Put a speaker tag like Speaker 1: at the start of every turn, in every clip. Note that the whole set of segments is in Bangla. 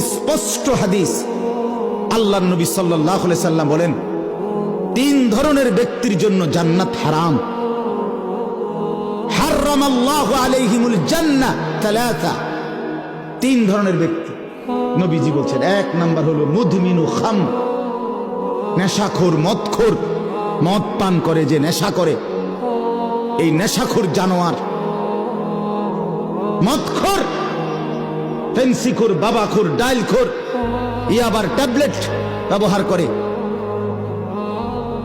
Speaker 1: স্পষ্ট হাদিস। আল্লাহ নবী সাল্লাহ সাল্লাম বলেন, তিন ধরনের ব্যক্তির জন্য জান্নাত হারাম। তিন ধরনের ব্যক্তি। নবীজি বলছেন, এক নাম্বার হলো খাম। নেশাখোর, মদখোর। মদ পান করে যে নেশা করে। এই নেশাখোর জানোয়ার। মদখোর। ফেন্সিখোর, বাবাখোর, ডাইলখোর ই আবার ট্যাবলেট ব্যবহার করে।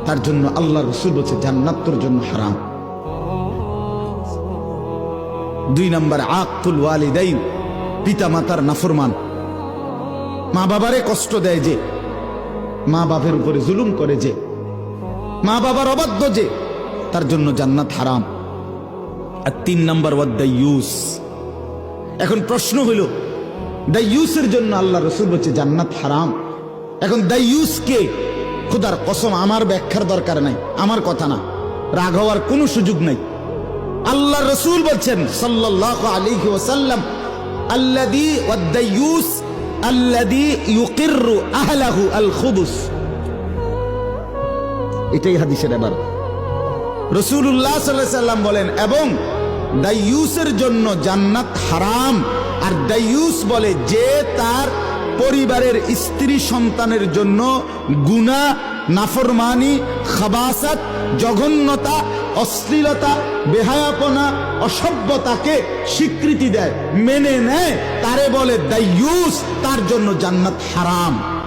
Speaker 1: তার জন্য আল্লাহ রসুল বলছে, জান্নাত তোর জন্য হারাম। দুই নম্বর, আকুল ওয়ালিদাইন পিতা মাতার নাফরমান। মা বাবারে কষ্ট দেয় যে, মা বাপের উপরে জুলুম করে যে, মা বাবার অবাধ্য যে, তার জন্য জান্নাত হারাম। আর তিন নম্বর ওয়াদ্দা ইউস এখন প্রশ্ন হইল দ্য ইউসের জন্য আল্লাহ রসুল বলছে, জান্নাত হারাম। এখন দ্য কে খুদার কসম, আমার ব্যাখ্যার দরকার নাই, আমার কথা না, রাগ হওয়ার কোনো সুযোগ নাই। আল্লাহ রসুল বলছেন আহলাহু আল এটাই হাদিসের এবার রসুল্লাহ বলেন, এবং দাইয়ুসের জন্য জান্নাত হারাম। আর দাইয়ুস বলে যে তার পরিবারের স্ত্রী সন্তানের জন্য গুনা নাফরমানি, খাবাসাত, জঘন্যতা, অশ্লীলতা, বেহায়াপনা, অসভ্যতাকে স্বীকৃতি দেয়, মেনে নেয়, তারে বলে দাইয়ুস, তার জন্য জান্নাত হারাম।